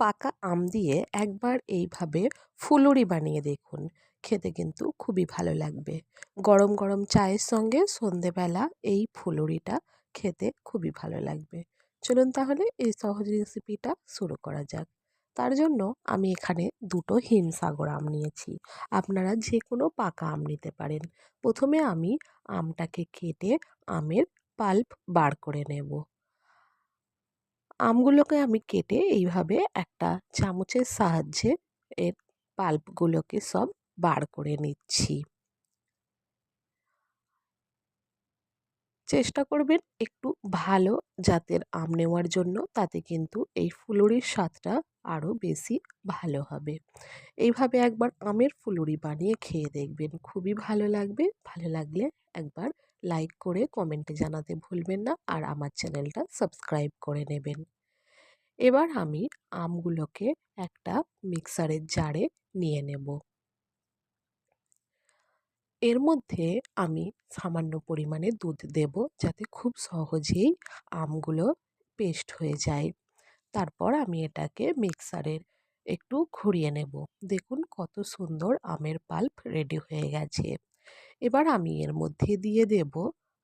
পাকা আম দিয়ে একবার এইভাবে ফুলুরি বানিয়ে দেখুন। খেতে কিন্তু খুবই ভালো লাগবে। গরম গরম চায়ের সঙ্গে সন্ধেবেলা এই ফুলুরিটা খেতে খুবই ভালো লাগবে। চলুন তাহলে এই সহজ রেসিপিটা শুরু করা যাক। তার জন্য আমি এখানে দুটো হিমসাগর আম নিয়েছি। আপনারা যে কোনো পাকা আম নিতে পারেন। প্রথমে আমি আমটাকে কেটে আমের পাল্প বার করে নেব। আমগুলোকে আমি কেটে এইভাবে একটা চামচের সাহায্যে এর পাল্পগুলোকে সব বার করে নিচ্ছি। চেষ্টা করবেন একটু ভালো জাতের আম নেওয়ার জন্য, তাতে কিন্তু এই ফুলুরির স্বাদটা আরও বেশি ভালো হবে। এইভাবে একবার আমের ফুলুরি বানিয়ে খেয়ে দেখবেন। খুবই ভালো লাগবে। ভালো লাগলে একবার লাইক করে কমেন্টে জানাতে ভুলবেন না আর আমার চ্যানেলটা সাবস্ক্রাইব করে নেবেন। এবার আমি আমগুলোকে একটা মিক্সারের জারে নিয়ে নেব। এর মধ্যে আমি সামান্য পরিমাণে দুধ দেব যাতে খুব সহজেই আমগুলো পেস্ট হয়ে যায়। তারপর আমি এটাকে মিক্সারের একটু ঘুরিয়ে নেব। দেখুন কত সুন্দর আমের পাল্প রেডি হয়ে গেছে। এবার আমি এর মধ্যে দিয়ে দেব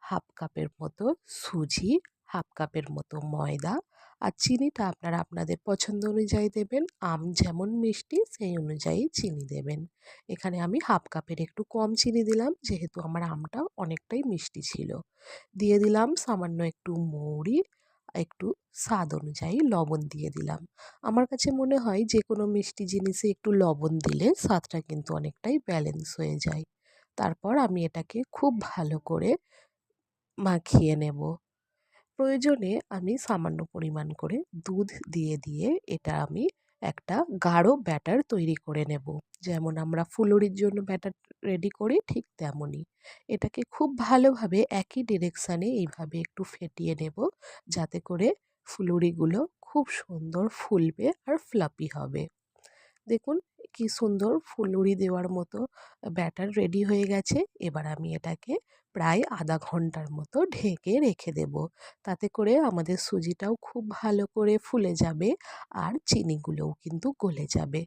হাফ কাপের মতো সুজি, হাফ কাপের মতো ময়দা আর চিনিটা আপনারা আপনাদের পছন্দ অনুযায়ী দেবেন। আম যেমন মিষ্টি, সেই অনুযায়ী চিনি দেবেন। এখানে আমি হাফ কাপের একটু কম চিনি দিলাম, যেহেতু আমার আমটা অনেকটাই মিষ্টি ছিল। দিয়ে দিলাম সামান্য একটু মৌরি একটু স্বাদ অনুযায়ী লবণ দিয়ে দিলাম। আমার কাছে মনে হয় যে কোনো মিষ্টি জিনিসে একটু লবণ দিলে স্বাদটা কিন্তু অনেকটাই ব্যালেন্স হয়ে যায়। তারপর আমি এটাকে খুব ভালো করে মাখিয়ে নেব। প্রয়োজনে আমি সামান্য পরিমাণ করে দুধ দিয়ে দিয়ে এটা আমি একটা গাঢ় ব্যাটার তৈরি করে নেব। যেমন আমরা ফুলুরির জন্য ব্যাটার রেডি করি, ঠিক তেমনই। এটাকে খুব ভালোভাবে একই ডিরেকশানে এইভাবে একটু ফেটিয়ে নেব, যাতে করে ফুলুরিগুলো খুব সুন্দর ফুলবে আর ফ্লাপি হবে। দেখুন, কি সুন্দর ফুলুরি দেওয়ার মতো ব্যাটার রেডি হয়ে গেছে। এবার আমি এটাকে প্রায় আধা ঘণ্টার মতো ঢেকে রেখে দেব। তাতে করে আমাদের সুজিটাও খুব ভালো করে ফুলে যাবে আর চিনিগুলোও কিন্তু গলে যাবে।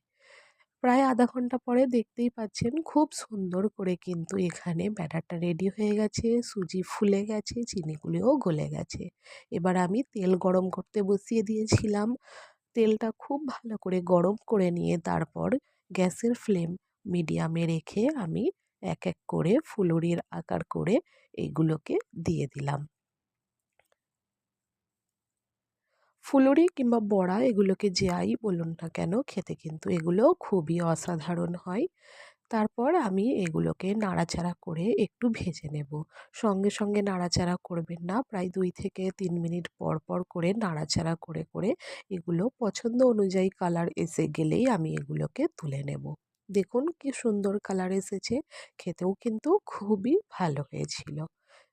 প্রায় আধা ঘণ্টা পরে দেখতেই পাচ্ছেন, খুব সুন্দর করে কিন্তু এখানে ব্যাটারটা রেডি হয়ে গেছে, সুজি ফুলে গেছে, চিনিগুলোও গলে গেছে। এবার আমি তেল গরম করতে বসিয়ে দিয়েছিলাম। তেলটা খুব ভালো করে গরম করে নিয়ে তারপর গ্যাসের ফ্লেম মিডিয়ামে রেখে আমি এক এক করে ফুলুরির আকার করে এইগুলোকে দিয়ে দিলাম। ফুলুরি কিংবা বড়া এগুলোকে যাই বলুন না কেন, খেতে কিন্তু এগুলো খুবই অসাধারণ হয়। তারপর আমি এগুলোকে নাড়াচাড়া করে একটু ভেজে নেব। সঙ্গে সঙ্গে নাড়াচাড়া করবেন না। প্রায় দুই থেকে তিন মিনিট পর পর করে নাড়াচাড়া করে করে এগুলো পছন্দ অনুযায়ী কালার এসে গেলেই আমি এগুলোকে তুলে নেব। দেখুন কি সুন্দর কালার এসেছে। খেতেও কিন্তু খুবই ভালো হয়েছিল।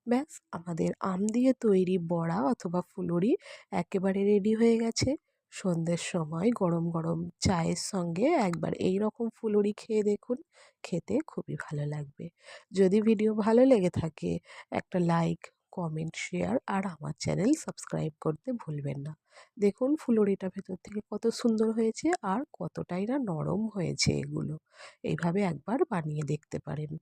ব্যাস, আমাদের আম দিয়ে তৈরি বড়া অথবা ফুলুরি একেবারে রেডি হয়ে গেছে। সন্ধ্যের সময় গরম গরম চায়ের সঙ্গে একবার এই রকম ফুলুরি খেয়ে দেখুন, খেতে খুবই ভালো লাগবে। যদি ভিডিও ভালো লেগে থাকে, একটা লাইক, কমেন্ট, শেয়ার আর আমার চ্যানেল সাবস্ক্রাইব করতে ভুলবেন না। দেখুন ফুলুরিটা ভেতর থেকে কত সুন্দর হয়েছে আর কতটাই না নরম হয়েছে এগুলো। এইভাবে একবার বানিয়ে দেখতে পারেন।